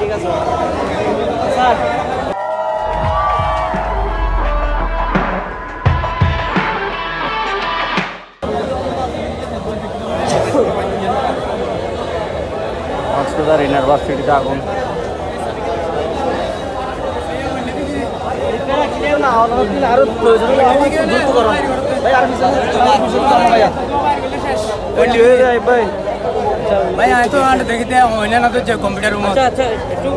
ঠিক আছে স্যার কক্সবাজার ইউনিভার্সিটিতে আগুন। আরও প্রয়োজন ভাই আর ওইটি যায় ভাই। ভাই আমি তো আর দেখিতে হয় না তো যে কম্পিউটার রুম আচ্ছা আচ্ছা একটু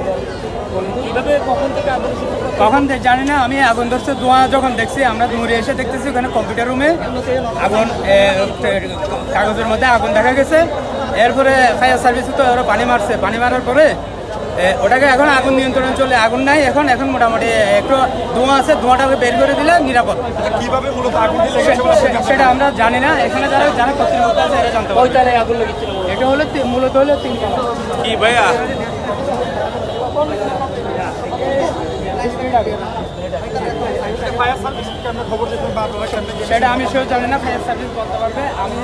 কখন জানি না আমি আগুন ধরছে ধোঁয়া যখন দেখছি আমরা দূরে এসে দেখতেছি ওখানে কম্পিউটার রুমে আগুন কাগজের মধ্যে আগুন দেখা গেছে। এরপরে ফায়ার সার্ভিসে তো ওরা পানি মারছে। পানি মারার পরে ওটাকে এখন আগুন নিয়ন্ত্রণ চলে আগুন নাই এখন এখন মোটামুটি একটু ধোঁয়া আছে ধোঁয়াটাকে বের করে দিলে নিরাপদ কীভাবে মূলত সে- সেটা আমরা জানি না এখানে যারা যারা কর্তৃপক্ষ আছে এরা জানতে আগুন লেগেছিল এটা হলো মূলত হলো তিনটা কি ভাইয়া সেটা আমি সেও জানি না ফায়ার সার্ভিস বলতে পারবে আমি